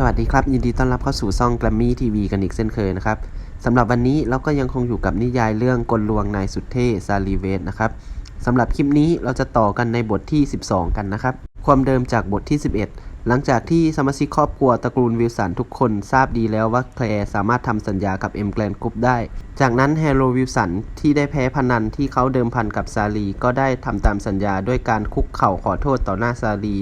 สวัสดีครับ ยินดีต้อนรับเข้าสู่ซ่อง Grammy TV กันอีกเช่นเคยนะครับสำหรับวันนี้เราก็ยังคงอยู่กับนิยายเรื่องกลลวงนายสุดเท่ซาลีเวสนะครับสำหรับคลิปนี้เราจะต่อกันในบทที่ 12 กันนะครับ ความเดิมจากบทที่ 11 หลังจากที่สมาชิกครอบครัวตระกูลวิลสันทุกคนทราบดีแล้วว่าแคลร์สามารถทำสัญญากับเอ็มแกลนกรุ๊ปได้ จากนั้นแฮโรวิลสันที่ได้แพ้พนันที่เขาเดิมพันกับซาลีก็ได้ทำตามสัญญาด้วยการคุกเข่าขอโทษต่อหน้าซาลี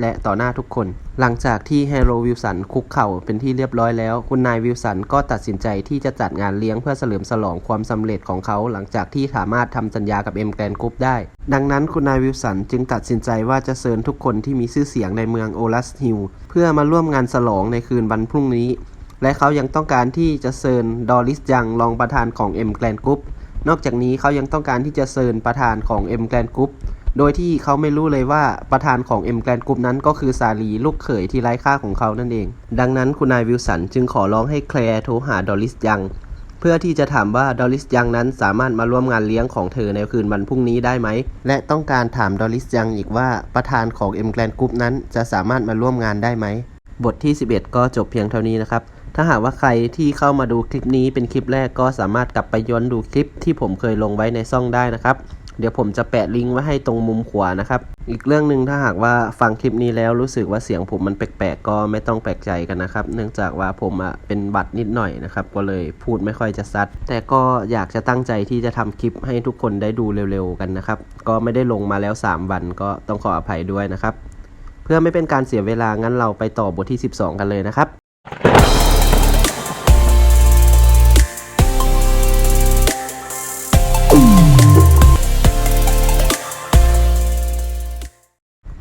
และต่อหน้าทุกคน หลังจากที่แฮโรวิลสันคุกเข่าเป็นที่เรียบร้อยแล้ว คุณนายวิลสันก็ตัดสินใจที่จะจัดงานเลี้ยงเพื่อเฉลิมฉลองความสำเร็จของเขา หลังจากที่สามารถทำสัญญากับเอ็มแกลนกรุ๊ปได้ ดังนั้นคุณนายวิลสันจึงตัดสินใจว่าจะเชิญทุกคนที่มีชื่อเสียงในเมืองโอลัสฮิลเพื่อมาร่วมงานฉลองในคืนวันพรุ่งนี้ และเขายังต้องการที่จะเชิญดอริสยังรองประธานของ M Grand Group นอกจากนี้เขายังต้องการที่จะเชิญประธานของ M Grand Group โดยที่เขาไม่รู้เลยว่าประธานของ M Grand Group นั้นก็คือซาลีลูกเขยที่ไร้ค่าของเขานั่นเอง ดังนั้นคุณนายวิลสันจึงขอร้องให้แคลร์โทรหาดอริสยัง เพื่อที่จะถามว่าดอริสยังนั้นสามารถมาร่วมงานเลี้ยงของเธอในคืนวันพรุ่งนี้ได้ไหม และต้องการถามดอริสยังอีกว่าประธานของ M Grand Group นั้นจะสามารถมาร่วมงานได้ไหม บทที่ 11 ก็จบเพียงเท่านี้นะครับถ้าหากว่าใครที่เข้ามาดูคลิปนี้เป็นคลิปแรกก็สามารถกลับไปย้อนดูคลิปที่ผมเคยลงไว้ในซ่องได้นะครับ เดี๋ยวผมจะแปะลิงก์ไว้ให้ตรงมุมขวานะครับ อีกเรื่องหนึ่งถ้าหากว่าฟังคลิปนี้แล้วรู้สึกว่าเสียงผมมันแปลกๆก็ไม่ต้องแปลกใจกันนะครับ เนื่องจากว่าผมอะเป็นบัตรนิดหน่อยนะครับ ก็เลยพูดไม่ค่อยจะซัด แต่ก็อยากจะตั้งใจที่จะทำคลิปให้ทุกคนได้ดูเร็วๆกันนะครับ ก็ไม่ได้ลงมาแล้ว 3 วันก็ต้องขออภัยด้วยนะครับ เพื่อไม่เป็นการเสียเวลางั้นเราไปต่อบทที่ 12 กันเลยนะครับ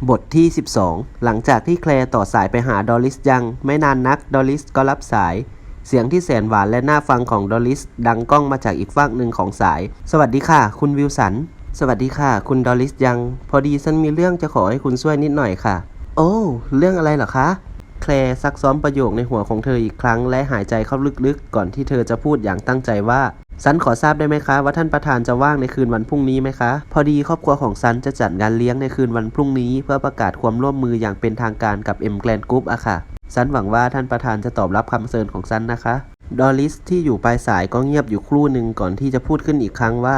บทที่ 12 หลังจากที่แคลร์ต่อสายไปหาดอลิสยัง ไม่นานนัก ดอลิสก็รับสาย เสียงที่แสนหวานและน่าฟังของดอลิส ดังก้องมาจากอีกฝากหนึ่งของสาย สวัสดีค่ะ คุณวิลสัน สวัสดีค่ะ คุณดอลิสยัง พอดีฉันมีเรื่องจะขอให้คุณช่วยนิดหน่อยค่ะ โอ้ เรื่องอะไรเหรอคะ แคลร์ซักซ้อมประโยคในหัวของเธออีกครั้ง และหายใจเข้าลึกๆ ก่อนที่เธอจะพูดอย่างตั้งใจว่า ซันขอทราบได้ไหมคะว่าท่านประธานจะว่างในคืนวันพรุ่งนี้ไหมคะ พอดีครอบครัวของซันจะจัดงานเลี้ยงในคืนวันพรุ่งนี้ เพื่อประกาศความร่วมมืออย่างเป็นทางการกับ M Grand Group อะค่ะซันหวังว่าท่านประธานจะตอบรับคำเชิญของซันนะคะดอลิสที่อยู่ปลายสายก็เงียบอยู่ครู่หนึ่งก่อนที่จะพูดขึ้นอีกครั้งว่า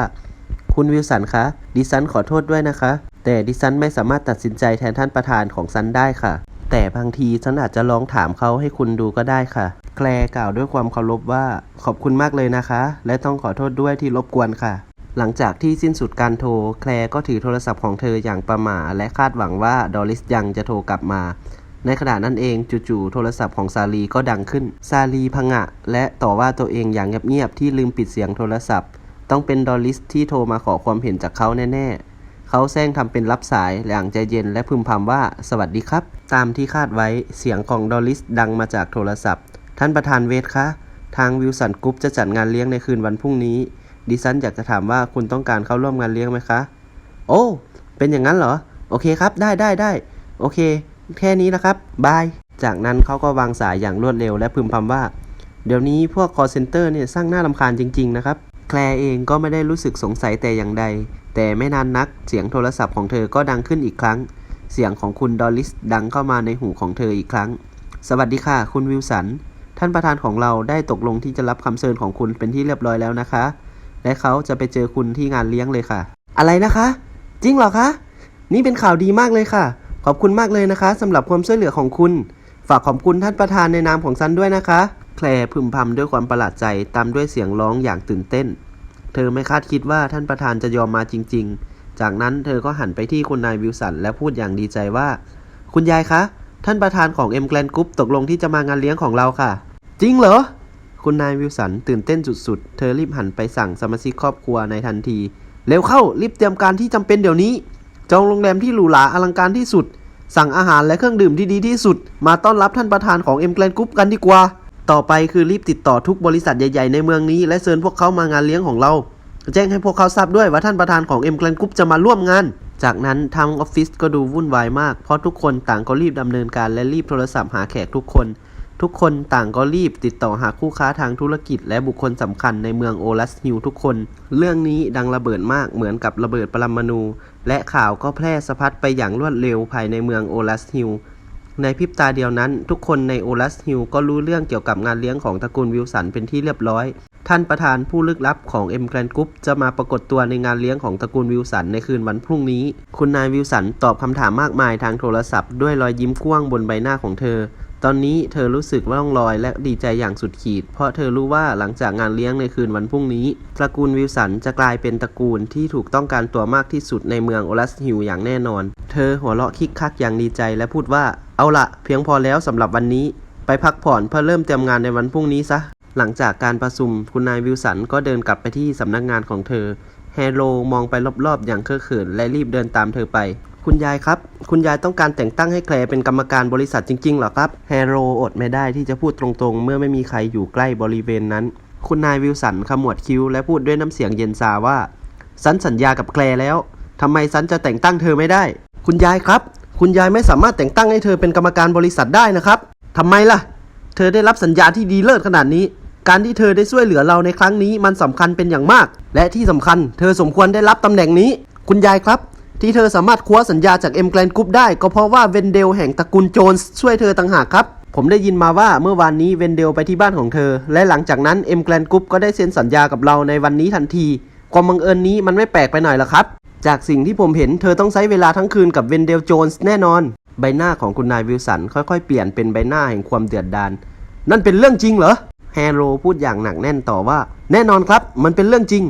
คุณวิลสันคะดิฉันขอโทษด้วยนะคะ แต่ดิฉันไม่สามารถตัดสินใจแทนท่านประธานของซันได้ค่ะ แต่บางทีฉันอาจจะลองถามเขาให้คุณดูก็ได้ค่ะ แคลร์กล่าวด้วยความเคารพว่าขอบคุณมากเลยนะคะ และต้องขอโทษด้วยที่รบกวนค่ะ หลังจากที่สิ้นสุดการโทร แคลร์ก็ถือโทรศัพท์ของเธออย่างประหม่าและคาดหวังว่าดอริสยังจะโทรกลับมา ในขณะนั้นเองจู่ๆโทรศัพท์ของซาลีก็ดังขึ้น ซาลีพงะ และต่อว่าตัวเองอย่างเงียบๆที่ลืมปิดเสียงโทรศัพท์ ต้องเป็นดอริสที่โทรมาขอความเห็นจากเขาแน่ๆ เขาแซงทำเป็นรับสายอย่างใจเย็นและพึมพำว่าสวัสดีครับ ตามที่คาดไว้เสียงของดอลิสดังมาจากโทรศัพท์ ท่านประธานเวทคะ ทางวิลสันกรุ๊ปจะจัดงานเลี้ยงในคืนวันพรุ่งนี้ ดิฉันอยากจะถามว่าคุณต้องการเข้าร่วมงานเลี้ยงไหมคะ โอ้ เป็นอย่างนั้นเหรอ โอเคครับ ได้ได้ได้ โอเค แค่นี้นะครับ บาย จากนั้นเขาก็วางสายอย่างรวดเร็วและพึมพำว่า เดี๋ยวนี้พวก call center เนี่ยสร้างหน้าลำคาญจริง ๆ นะครับ แคลร์เองก็ไม่ได้รู้สึกสงสัยแต่อย่างใด แต่ไม่นานนักเสียงโทรศัพท์ของเธอก็ดังขึ้นอีกครั้ง เสียงของคุณดอลลิสดังเข้ามาในหูของเธออีกครั้ง สวัสดีค่ะ คุณวิลสัน ท่านประธานของเราได้ตกลงที่จะรับคำเชิญของคุณเป็นที่เรียบร้อยแล้วนะคะ และเขาจะไปเจอคุณที่งานเลี้ยงเลยค่ะ อะไรนะคะ จริงเหรอคะ นี่เป็นข่าวดีมากเลยค่ะ ขอบคุณมากเลยนะคะสำหรับความช่วยเหลือของคุณ ฝากขอบคุณท่านประธานในนามของซันด้วยนะคะ แคลร์พึมพำด้วยความประหลาดใจตามด้วยเสียงร้องอย่างตื่นเต้น เธอไม่คาดคิดว่าท่านประธานจะยอมมาจริง ๆ จากนั้นเธอก็หันไปที่คุณนายวิลสันและพูดอย่างดีใจว่า คุณยายคะ ท่านประธานของเอ็มแกลนกรุ๊ปตกลงที่จะมางานเลี้ยงของเราค่ะ จริงเหรอ คุณนายวิลสันตื่นเต้นสุดๆ เธอรีบหันไปสั่งสมาชิกครอบครัวในทันที เร็วเข้ารีบเตรียมการที่จำเป็นเดี๋ยวนี้ จองโรงแรมที่หรูหราอลังการที่สุด สั่งอาหารและเครื่องดื่มที่ดีที่สุด มาต้อนรับท่านประธานของเอ็มแกลนกรุ๊ปกันดีกว่า ต่อไปคือรีบติดต่อทุกบริษัทใหญ่ๆในเมืองนี้ และเชิญพวกเขามางานเลี้ยงของเรา แจ้งให้พวกเขาทราบด้วยว่าท่านประธานของเอ็มแกลนกรุ๊ปจะมาร่วมงาน จากนั้นทางออฟฟิศก็ดูวุ่นวายมาก เพราะทุกคนต่างก็รีบดำเนินการและรีบโทรศัพท์หาแขกทุกคน ทุกคนต่างก็รีบติดต่อหาคู่ค้าทางธุรกิจ และบุคคลสำคัญในเมืองโอลัสฮิลทุกคน เรื่องนี้ดังระเบิดมากเหมือนกับระเบิดปรมาณูและข่าวก็แพร่สะพัดไปอย่างรวดเร็วภายในเมืองโอลัสฮิล ในพริบตาเดียวนั้น ทุกคนในโอลัสฮิลก็รู้เรื่องเกี่ยวกับงานเลี้ยงของตระกูลวิลสันเป็นที่เรียบร้อย ท่านประธานผู้ลึกลับของเอ็มแกรนกรุ๊ปจะมาปรากฏตัวในงานเลี้ยงของตระกูลวิลสันในคืนวันพรุ่งนี้ คุณนายวิลสันตอบคำถามมากมายทางโทรศัพท์ด้วยรอยยิ้มกว้างบนใบหน้าของเธอ ตอนนี้เธอรู้สึกว่าล่องลอยและดีใจอย่างสุดขีด เพราะเธอรู้ว่าหลังจากงานเลี้ยงในคืนวันพรุ่งนี้ ตระกูลวิลสันจะกลายเป็นตระกูลที่ถูกต้องการตัวมากที่สุดในเมืองโอลัสฮิลอย่างแน่นอน เธอหัวเราะคิกคักอย่างดีใจและพูดว่า เอาละเพียงพอแล้วสำหรับวันนี้ ไปพักผ่อนเพื่อเริ่มเตรียมงานในวันพรุ่งนี้ซะ หลังจากการประชุมคุณนายวิลสันก็เดินกลับไปที่สำนักงานของเธอ แฮโรมองไปรอบๆอย่างเคอะเขินและรีบเดินตามเธอไป คุณยายครับ คุณยายต้องการแต่งตั้งให้แคลร์เป็นกรรมการบริษัทจริงๆเหรอครับ แฮโรอดไม่ได้ที่จะพูดตรงๆ เมื่อไม่มีใครอยู่ใกล้บริเวณนั้น คุณนายวิลสันขมวดคิ้วและพูดด้วยน้ำเสียงเย็นซาว่าสันสัญญากับแคลร์แล้วทำไมสันจะแต่งตั้งเธอไม่ได้ คุณยายครับ คุณยายไม่สามารถแต่งตั้งให้เธอเป็นกรรมการบริษัทได้นะครับทำไมล่ะ เธอได้รับสัญญาที่ดีเลิศขนาดนี้ การที่เธอได้ช่วยเหลือเราในครั้งนี้มันสำคัญเป็นอย่างมาก และที่สำคัญ เธอสมควรได้รับตำแหน่งนี้ คุณยายครับ ที่เธอสามารถคว้าสัญญาจากเอ็มแกลนกรุ๊ปได้ ก็เพราะว่าเวนเดลแห่งตระกูลโจนส์ช่วยเธอต่างหากครับ ผมได้ยินมาว่าเมื่อวานนี้เวนเดลไปที่บ้านของเธอ และหลังจากนั้นเอ็มแกลนกรุ๊ปก็ได้เซ็นสัญญากับเราในวันนี้ทันที ความบังเอิญนี้มันไม่แปลกไปหน่อยหรอครับ จากสิ่งที่ผมเห็นเธอต้องใช้เวลาทั้งคืนกับเวนเดลโจนส์แน่นอน ใบหน้าของคุณนายวิลสันค่อยๆ เปลี่ยนเป็นใบหน้าแห่งความเดือดดาลนั่นเป็นเรื่องจริงเหรอแฮโรพูดอย่างหนักแน่นต่อว่า แน่นอนครับ มันเป็นเรื่องจริง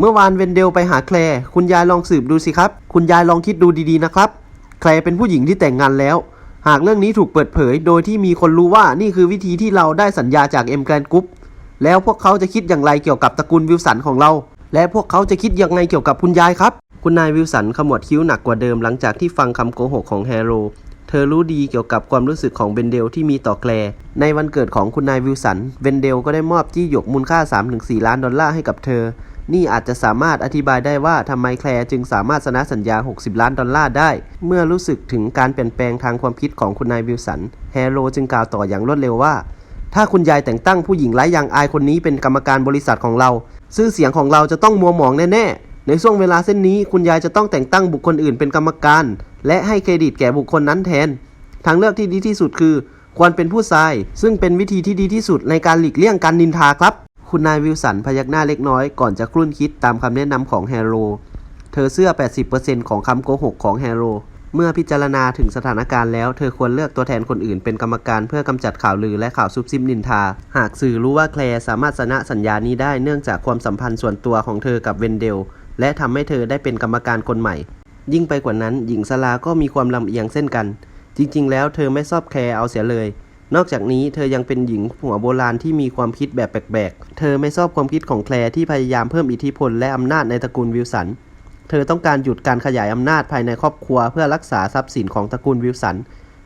เมื่อวานเวนเดลไปหาแคลร์คุณยายลองสืบดูสิครับ คุณยายลองคิดดูดีๆนะครับ แคลร์เป็นผู้หญิงที่แต่งงานแล้ว หากเรื่องนี้ถูกเปิดเผย โดยที่มีคนรู้ว่านี่คือวิธีที่เราได้สัญญาจากเอ็มแกรนกรุ๊ปแล้วพวกเขาจะคิดอย่างไรเกี่ยวกับตระกูลวิลสันของเรา และพวกเขาจะคิดยังไงเกี่ยวกับคุณยายครับ คุณนายวิลสันขมวดคิ้วหนักกว่าเดิมหลังจากที่ฟังคำโกหกของแฮโรเธอรู้ดีเกี่ยวกับความรู้สึกของเบนเดลที่มีต่อแคลร์ในวันเกิดของคุณนายวิลสัน เบนเดลก็ได้มอบจี้หยกมูลค่า 3-4 ล้านดอลลาร์ให้กับเธอ นี่อาจจะสามารถอธิบายได้ว่าทำไมแคลร์จึงสามารถชนะสัญญา 60 ล้านดอลลาร์ได้ เมื่อรู้สึกถึงการเปลี่ยนแปลงทางความคิดของคุณนายวิลสัน แฮโรจึงกล่าวต่ออย่างรวดเร็วว่า ถ้าคุณยายแต่งตั้งผู้หญิงไร้ยางอายคนนี้เป็นกรรมการบริษัทของเรา ชื่อเสียงของเราจะต้องมัวหมองแน่ๆ ในช่วงเวลาเส้นนี้คุณยายจะต้องแต่งตั้งบุคคลอื่นเป็นกรรมการ และให้เครดิตแก่บุคคลนั้นแทน ทางเลือกที่ดีที่สุดคือ ควรเป็นผู้ชาย ซึ่งเป็นวิธีที่ดีที่สุดในการหลีกเลี่ยงการนินทาครับ คุณนายวิลสันพยักหน้าเล็กน้อยก่อนจะครุ่นคิดตามคำแนะนำของแฮโร เธอเชื่อ 80%ของคำโกหกของแฮโร เมื่อพิจารณาถึงสถานการณ์แล้วเธอควรเลือกตัวแทนคนอื่นเป็นกรรมการเพื่อกำจัดข่าวลือและข่าวซุบซิบนินทา หากสื่อรู้ว่าแคลร์สามารถชนะสัญญานี้ได้เนื่องจากความสัมพันธ์ส่วนตัวของเธอกับเวนเดล และทำให้เธอได้เป็นกรรมการคนใหม่ ยิ่งไปกว่านั้น หญิงสลาก็มีความลำเอียงเส้นกัน จริง ๆ แล้วเธอไม่ชอบแคร์เอาเสียเลย นอกจากนี้เธอยังเป็นหญิงหัวโบราณที่มีความคิดแบบแปลกๆ เธอไม่ชอบความคิดของแคลร์ที่พยายามเพิ่มอิทธิพลและอำนาจในตระกูลวิลสัน เธอต้องการหยุดการขยายอำนาจภายในครอบครัวเพื่อรักษาทรัพย์สินของตระกูลวิลสัน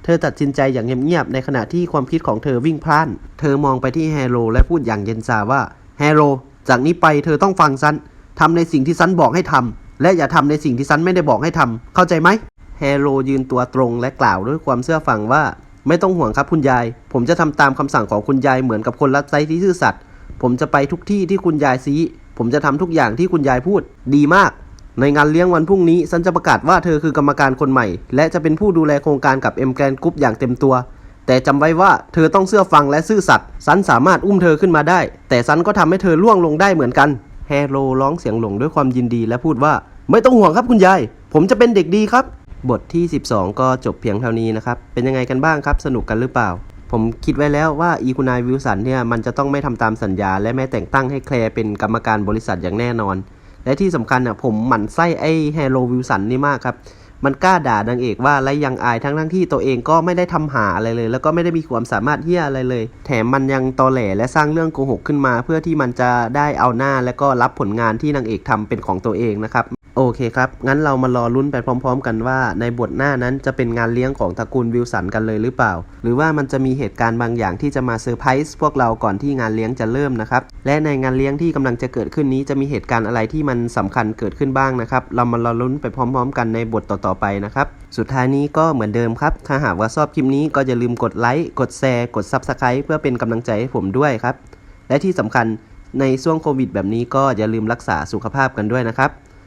เธอตัดสินใจอย่างเงียบๆ ในขณะที่ความคิดของเธอวิ่งพล่าน เธอมองไปที่แฮโรและพูดอย่างเย็นชาว่า แฮโร จากนี้ไปเธอต้องฟังซันทำในสิ่งที่ซันบอกให้ทำและอย่าทำในสิ่งที่ซันไม่ได้บอกให้ทำเข้าใจไหมแฮโรยืนตัวตรงและกล่าวด้วยความเชื่อฟังว่า ไม่ต้องห่วงครับคุณยาย ผมจะทำตามคำสั่งของคุณยายเหมือนกับคนรับใช้ที่ซื่อสัตย์ ผมจะไปทุกที่ที่คุณยายซี ผมจะทำทุกอย่างที่คุณยายพูด ดีมาก ในงานเลี้ยงวันพรุ่งนี้ฉันจะประกาศว่าเธอคือกรรมการคนใหม่ และจะเป็นผู้ดูแลโครงการกับเอ็มแกรนกรุ๊ปอย่างเต็มตัว แต่จำไว้ว่าเธอต้องเชื่อฟังและซื่อสัตย์ซันสามารถอุ้มเธอขึ้นมาได้ แต่ซันก็ทำให้เธอล่วงลงได้เหมือนกัน แฮโรร้องเสียงหลงด้วยความยินดีและพูดว่า ไม่ต้องห่วงครับคุณยาย ผมจะเป็นเด็กดีครับ บทที่ 12 ก็จบเพียงเท่านี้นะครับ เป็นยังไงกันบ้างครับ สนุกกันหรือเปล่า ผมคิดไว้แล้วว่าอีคุณนายวิลสันเนี่ยมันจะต้องไม่ทำตามสัญญา และไม่แต่งตั้งให้แคลร์เป็นกรรมการบริษัทอย่างแน่นอน และที่สำคัญอะผมหมั่นไส้ไอ้แฮโรวิลสันนี่มากครับ มันกล้าด่านางเอกว่าไรยังอายทั้งทั้งที่ตัวเองก็ไม่ได้ทำหาอะไรเลย แล้วก็ไม่ได้มีความสามารถเฮียอะไรเลย แถมมันยังตอแหลและสร้างเรื่องโกหกขึ้นมา เพื่อที่มันจะได้เอาหน้า และก็รับผลงานที่นางเอกทำเป็นของตัวเองนะครับ โอเคครับ งั้นเรามารอลุ้นไปพร้อม ๆ กันว่า ในบทหน้านั้นจะเป็นงานเลี้ยงของตระกูลวิลสันกันเลยหรือเปล่า หรือว่ามันจะมีเหตุการณ์บางอย่างที่จะมาเซอร์ไพรส์พวกเราก่อนที่งานเลี้ยงจะเริ่มนะครับ และในงานเลี้ยงที่กำลังจะเกิดขึ้นนี้จะมีเหตุการณ์อะไรที่มันสำคัญเกิดขึ้นบ้างนะครับ เรามารอลุ้นไปพร้อม ๆ กันในบทต่อๆไปนะครับ สุดท้ายนี้ก็เหมือนเดิมครับ ถ้าหากว่าชอบคลิปนี้ก็อย่าลืมกดไลค์ กดแชร์ กด Subscribe เพื่อเป็นกำลังใจให้ผมด้วยครับ และที่สำคัญในช่วงโควิดแบบนี้ก็อย่าลืมรักษาสุขภาพกันด้วยนะครับ